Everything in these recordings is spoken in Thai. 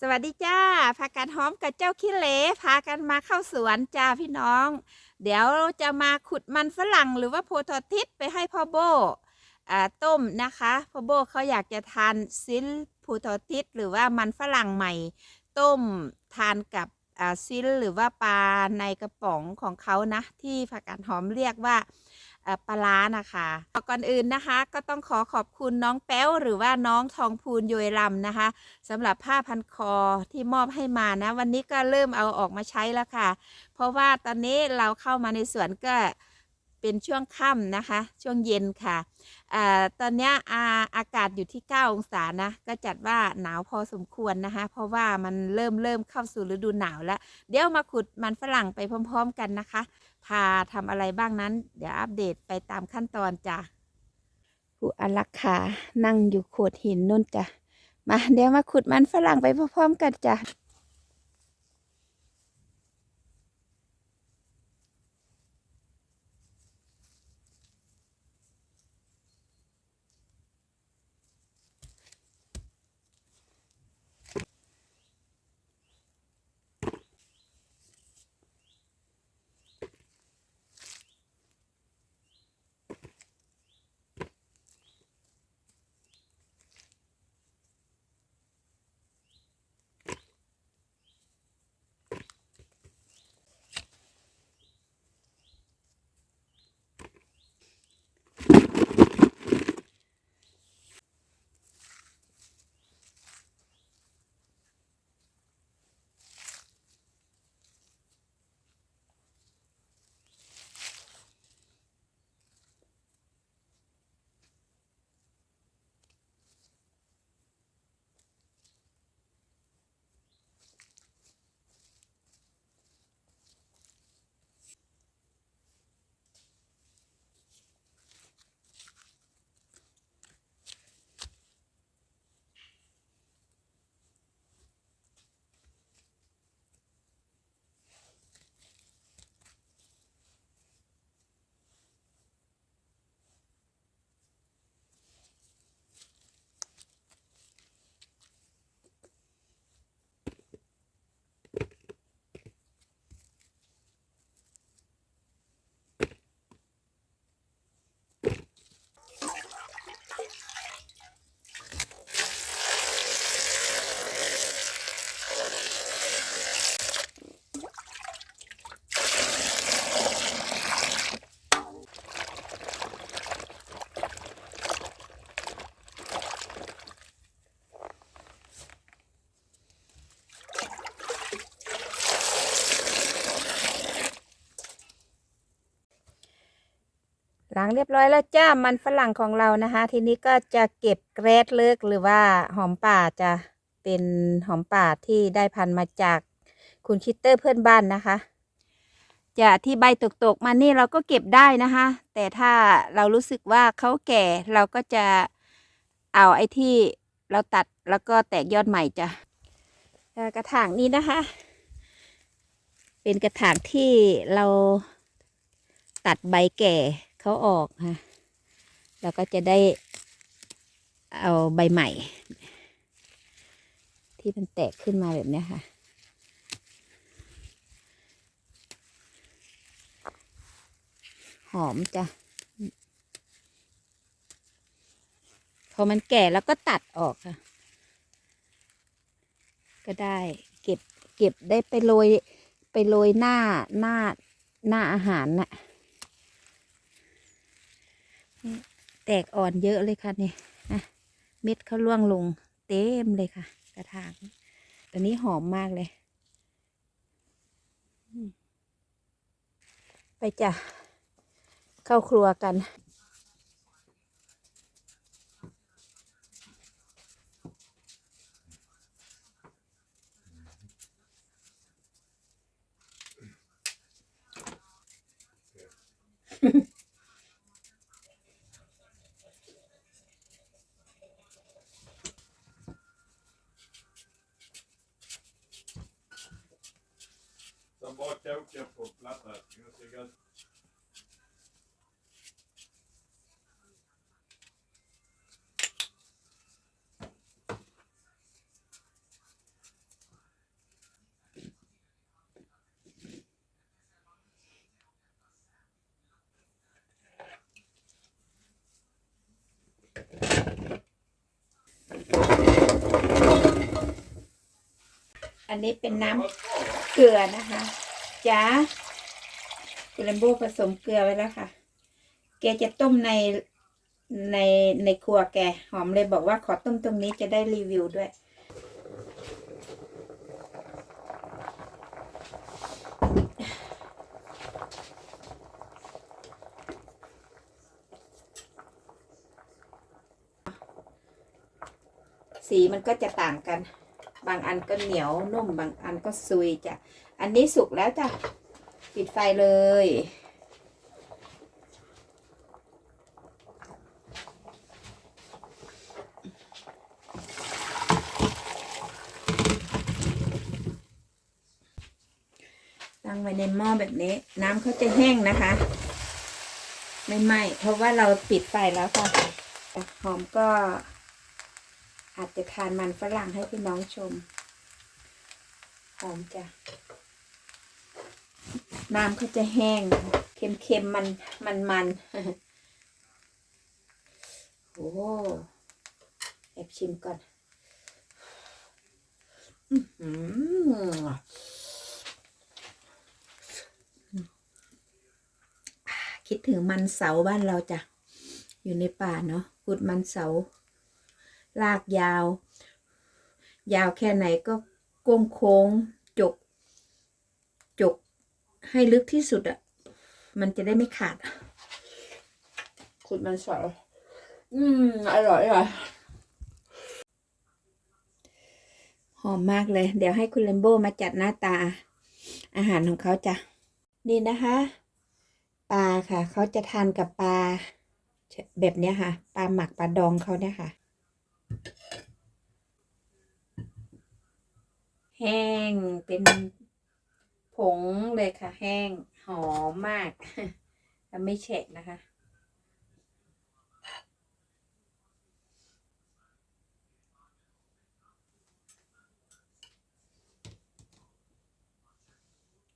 สวัสดีจ้า พากันหอมกับเจ้าขี้เหลพากันมาเข้าสวนจ้าพี่น้อง เดี๋ยวจะมาขุดมันฝรั่งหรือว่าโพธทอทิศไปให้พ่อโบอ่าต้มนะคะพ่อโบเขาอยากจะทานซิลโพธทอทิศหรือว่ามันฝรั่งใหม่ ต้มทานกับอ่าซิลหรือว่าปลาในกระป๋องของเขานะ ที่ผักกาดหอมเรียกว่า ปลาร้านะคะก่อนอื่นนะคะ ก็ต้องขอขอบคุณน้องแป้วหรือว่าน้องทองพูนโยยลำนะคะสำหรับผ้าพันคอที่มอบให้มานะ วันนี้ก็เริ่มเอาออกมาใช้แล้วค่ะ เพราะว่าตอนนี้เราเข้ามาในสวนก็เป็นช่วงค่ำนะคะ ช่วงเย็นค่ะอตอนนี้อาอากาศอยู่ที่ 9 องศานะ ก็จัดว่าหนาวพอสมควรนะคะ เพราะว่ามันเริ่มเริ่มเข้าสู่ฤดูหนาวแล้ว เดี๋ยวมาขุดมันฝรั่งไปพร้อม ๆ กันนะคะ พาทำอะไรบ้างนั้น เดี๋ยวอัปเดตไปตามขั้นตอนจ้ะผู้อารักขานั่งอยู่โขดหินนู่นจ้ะมาเดี๋ยวมาขุดมันฝรั่งไปพร้อมๆกันจ้ะางเรียบร้อยแล้วจ้ามันฝรั่งของเรานะคะ ทีนี้ก็จะเก็บเกรดเลิกหรือว่าหอมป่าจะเป็นหอมป่าที่ได้พันธุ์มาจากคุณคิตเตอร์เพื่อนบ้านนะคะ จะที่ใบตกๆมานี่เราก็เก็บได้นะคะ แต่ถ้าเรารู้สึกว่าเขาแก่เราก็จะเอาไอ้ที่เราตัดแล้วก็แตกยอดใหม่จ้ะกระถางนี้นะคะ เป็นกระถางที่เราตัดใบแก่ เขาออกค่ะแล้วก็จะได้เอาใบใหม่ ที่มันแตกขึ้นมาแบบนี้ค่ะ หอมจ้ะพอมันแก่แล้วก็ตัดออกค่ะ ก็ได้เก็บเก็บได้ไปโรยไปโรยหน้าหน้าหน้าอาหารน่ะ แตกอ่อนเยอะเลยค่ะนี่นะเม็ดเขาล่วงลงเต็มเลยค่ะ กระถางตอนนี้หอมมากเลย ไปจ้ะเข้าครัวกัน Sa var coachen på plata. อันนี้เป็นน้ำ เกลือนะคะจ้าคุณแลมโบผสมเกลือไว้แล้วค่ะ แกจะต้มในในในครัวแกหอมเลยบอกว่าขอต้มตรงนี้จะได้รีวิวด้วยสีมันก็จะต่างกัน บางอันก็เหนียวนุ่มบางอันก็ซุยจ้ะ อันนี้สุกแล้วจ้ะ ปิดไฟเลย ตั้งไว้ในหม้อแบบนี้ น้ำเขาจะแห้งนะคะ ไม่ไหมเพราะว่าเราปิดไฟแล้วค่ะหอมก็ อาจจะทานมันฝรั่งให้พี่น้องชม หอมจ้ะ น้ำเขาจะแห้ง เค็มๆมันมันมันโอ้แอบชิมก่อน อื้อหือคิดถึงมันเสาบ้านเราจ้ะ อยู่ในป่าเนาะกุดมันเสา ลากยาว ยาวแค่ไหนก็โก้งโค้งจก จกให้ลึกที่สุดอะ่ะ มันจะได้ไม่ขาด ขุดมันสวยอืม อร่อยอร่อยหอมมากเลย เดี๋ยวให้คุณเลมโบมาจัดหน้าตา อาหารของเขาจ้ะ นี่นะคะปลาค่ะ เขาจะทานกับปลาแบบเนี้ยค่ะ ปลาหมักปลาดองเขาเนี่ยค่ะ แห้งเป็นผงเลยค่ะ แห้งหอมมากแล้วไม่แฉะนะคะ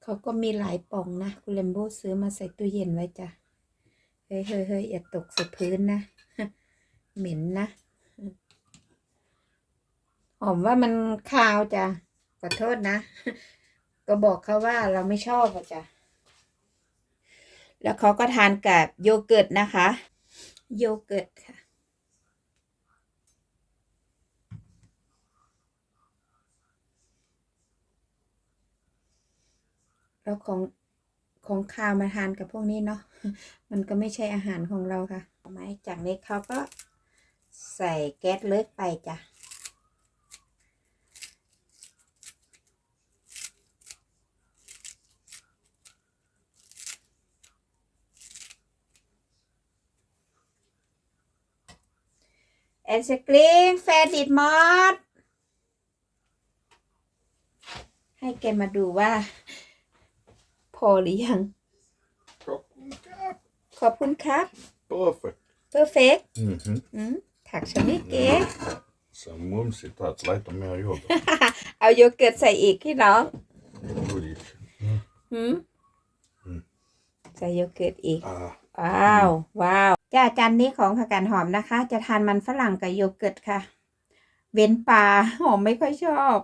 เขาก็มีหลายป่องนะ คุณเลมโบซื้อมาใส่ตู้เย็นไว้จ้ะ เฮ้ยเฮ้ยเฮ้ยอย่าตกใส่พื้นนะ เหม็นนะ หอมว่ามันคาวจ้ะขอโทษนะ ก็บอกเขาว่าเราไม่ชอบอะจ้ะแล้วเขาก็ทานกับโยเกิร์ตนะคะ โยเกิร์ตค่ะแล้วของของคาวมาทานกับพวกนี้เนาะ มันก็ไม่ใช่อาหารของเราค่ะไหมจากนี้เขาก็ใส่แก๊สเลิกไปจ้ะ แอนสกริงแฟดิดมอดให้แกมาดูว่า พอหรือยัง Klockan ขอบคุณครับ perfect. เพอร์เฟก Mhm. อืมถักชนิดเก๋ Så mumsigt att leta mer jobb. เอาโยเกิร์ตใส่อีกพี่น้อง Oj. หืมอืม ใส่โยเกิร์ตอีก Ah, ว้าว ว้าว จ้าจานนี้ของผักกาดหอมนะคะ จะทานมันฝรั่งกับโยเกิร์ตค่ะ เว้นปลาหอมไม่ค่อยชอบ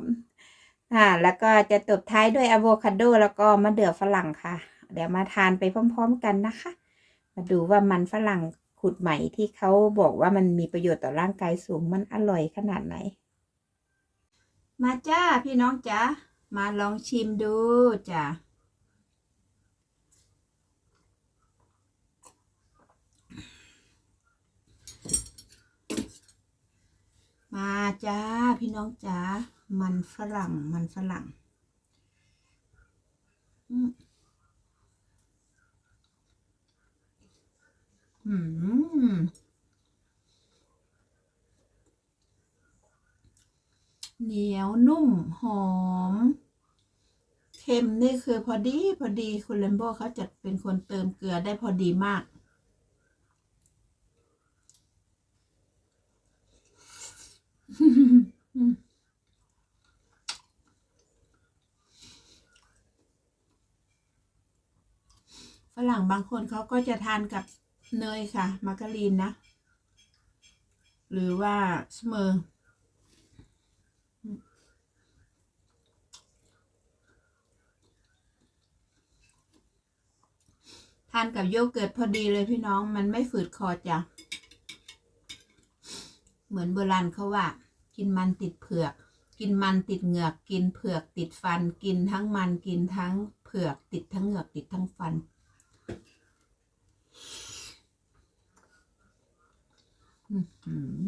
อ่าแล้วก็จะตบท้ายด้วยอะโวคาโดแล้วก็มะเดื่อฝรั่งค่ะ เดี๋ยวมาทานไปพร้อม ๆกันนะคะ มาดูว่ามันฝรั่งขุดใหม่ที่เขาบอกว่ามันมีประโยชน์ต่อร่างกายสูงมันอร่อยขนาดไหน มาจ้าพี่น้องจ้ามาลองชิมดูจ้า มาจ้าพี่น้องจ้ามันฝรั่งมันฝรั่งอืมอืมเหนียวนุ่มหอม เค็มนี่คือพอดีพอดีคุณเลมโบเขาจะเป็นคนเติมเกลือได้พอดีมาก ฝรั่งบางคนเขาก็จะทานกับเนยค่ะ มาการีนนะ หรือว่าสเมอร์ทานกับโยเกิร์ตพอดีเลยพี่น้องมันไม่ฝืดคอจ้ะ เหมือนโบราณเขาว่า กินมันติดเผือก กินมันติดเหงือก กินเผือกติดฟัน กินทั้งมัน กินทั้งเผือกติดทั้งเหงือกติดทั้งฟัน อืม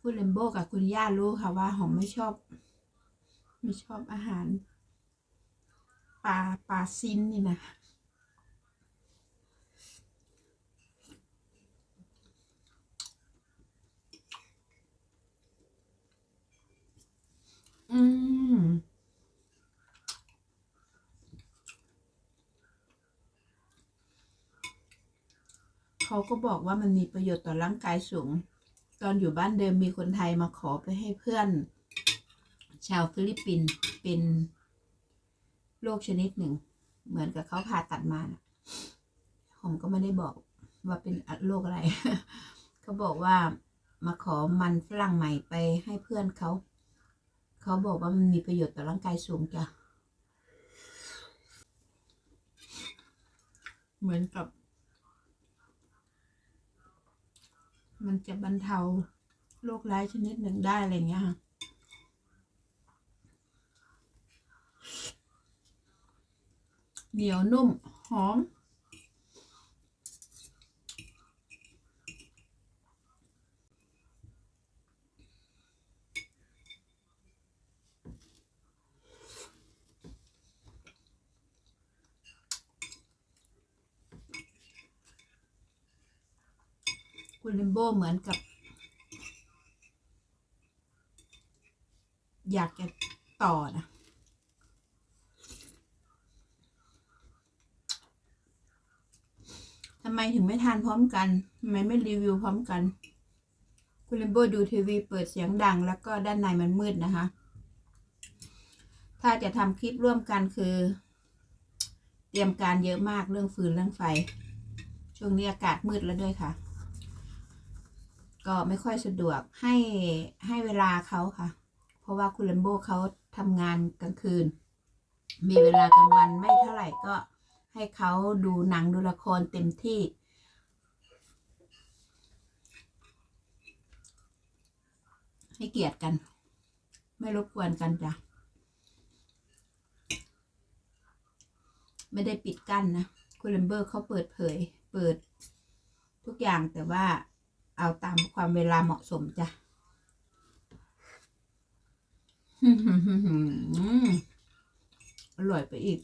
คุณเลมโบกับคุณย่ารู้ค่ะว่าหอมไม่ชอบ ไม่ชอบอาหารปลาปลาซินนี่นะอืม เขาก็บอกว่ามันมีประโยชน์ต่อร่างกายสูง ตอนอยู่บ้านเดิมมีคนไทยมาขอไปให้เพื่อน ชาวฟิลิปปินส์เป็นโรคชนิดหนึ่ง เหมือนกับเขาผ่าตัดมานะผมก็ไม่ได้บอกว่าเป็นโรคอะไร เขาบอกว่ามาขอมันฝรั่งใหม่ไปให้เพื่อนเขา เขาบอกว่ามันมีประโยชน์ต่อร่างกายสูงจ้ะ เหมือนกับ มันจะบรรเทาโรคร้ายชนิดหนึ่งได้อะไรเงี้ยค่ะ เหนียวนุ่ม หอม คุณลิมโบเหมือนกับ อยากจะต่อนะ ทำ ไมถึงไม่ทานพร้อมกันทำไมไม่รีวิวพร้อมกัน คุณลิมโบดูทีวีเปิดเสียงดัง แล้วก็ด้านในมันมืดนะคะ ถ้าจะทำคลิปร่วมกันคือ เตรียมการเยอะมากเรื่องฟืนเรื่องไฟ ช่วงนี้อากาศมืดแล้วด้วยค่ะ ก็ไม่ค่อยสะดวกให้ให้เวลาเขาค่ะ เพราะว่าคุณลัมโบเขาทำงานกลางคืน มีเวลากลางวันไม่เท่าไหร่ก็ ให้เขาดูหนังดูละครเต็มที่ ให้เกียรติกัน ไม่รบกวนกันจ้ะ ไม่ได้ปิดกั้นนะคุณลัมเบอร์เขาเปิดเผย เปิดทุกอย่างแต่ว่าเอาตามความเวลาเหมาะสมจ้ะอร่อยไปอีก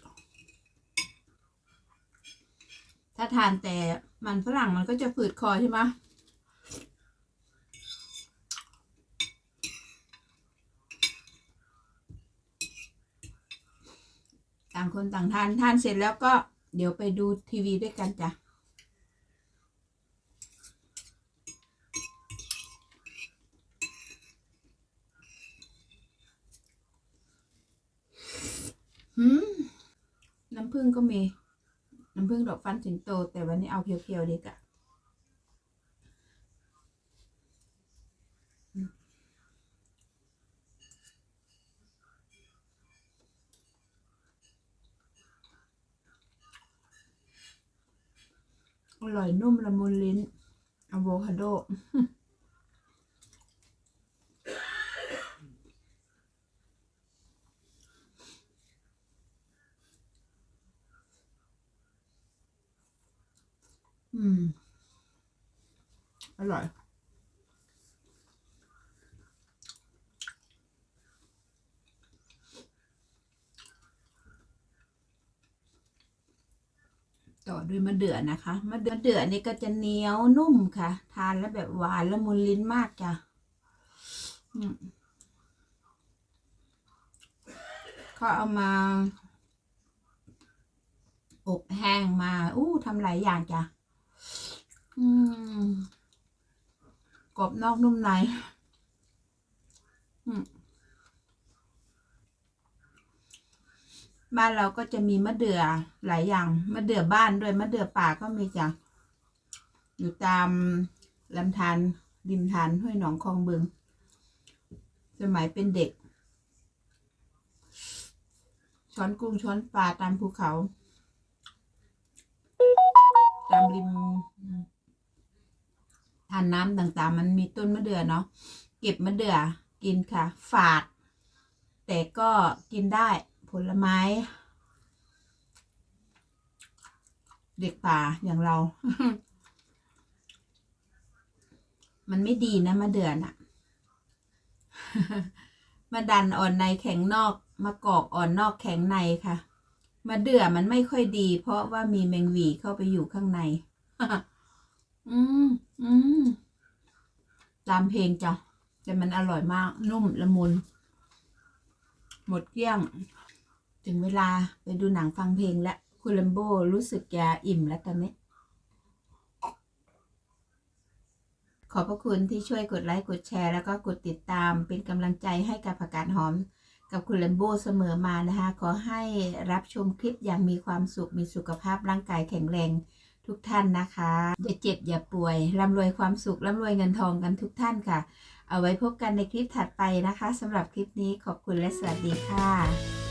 ถ้าทานแต่มันฝรั่งมันก็จะฝืดคอใช่ไหมต่างคนต่างทานทานเสร็จแล้วก็เดี๋ยวไปดูทีวีด้วยกันจ้ะหืมน้ำผึ้งก็มีำผึ้งดอกฟันสิงโต แต่วันนี้เอาเพียวๆดีกะอืมอร่อยนุ่มละมุนลิ้นอะโวคาโด อืม อร่อยต่อด้วยมะเดื่อนะคะ มะเดื่อมะเดื่อนี่ก็จะเหนียวนุ่มค่ะ ทานแล้วแบบหวานละมุนลิ้นมากจ้ะเขาเอามา อบแห้งมา อู้ทำหลายอย่างจ้ะ อืมกรอบนอกนุ่มในบ้านเราก็จะมีมะเดื่อหลายอย่างมะเดื่อบ้านด้วยมะเดื่อป่าก็มีจ้ะอยู่ตามลำธารริมธารห้วยหนองคลองบึง สมัยเป็นเด็ก ช้อนกุ้งช้อนปลาตามภูเขา ตามริม ทานน้ำต่างๆ มันมีต้นมะเดื่อเนาะเก็บมะเดื่อกินค่ะ ฝาด แต่ก็กินได้ผลไม้ เด็กป่าอย่างเรา มันไม่ดีนะมะเดื่อน่ะมาดันอ่อนในแข็งนอกมากอกอ่อนนอกแข็งในค่ะ มาเดื่อมันไม่ค่อยดี เพราะว่ามีแมงวีเข้าไปอยู่ข้างใน อืมอืมตามเพลงจ้ะ แต่มันอร่อยมาก นุ่มละมุน หมดเกลี้ยง ถึงเวลาไปดูหนังฟังเพลงแล้วคุณลัมโบรู้สึกจะอิ่มแล้วตอนนี้ ขอบพระคุณที่ช่วยกดไลค์กดแชร์ แล้วก็กดติดตามเป็นกำลังใจให้กับผักกาดหอมกับคุณเลมโบเสมอมานะคะ ขอให้รับชมคลิปอย่างมีความสุขมีสุขภาพร่างกายแข็งแรง ทุกท่านนะคะ อย่าเจ็บอย่าป่วยร่ำรวยความสุขร่ำรวยเงินทองกันทุกท่านค่ะ เอาไว้พบกันในคลิปถัดไปนะคะสำหรับคลิปนี้ขอบคุณและสวัสดีค่ะ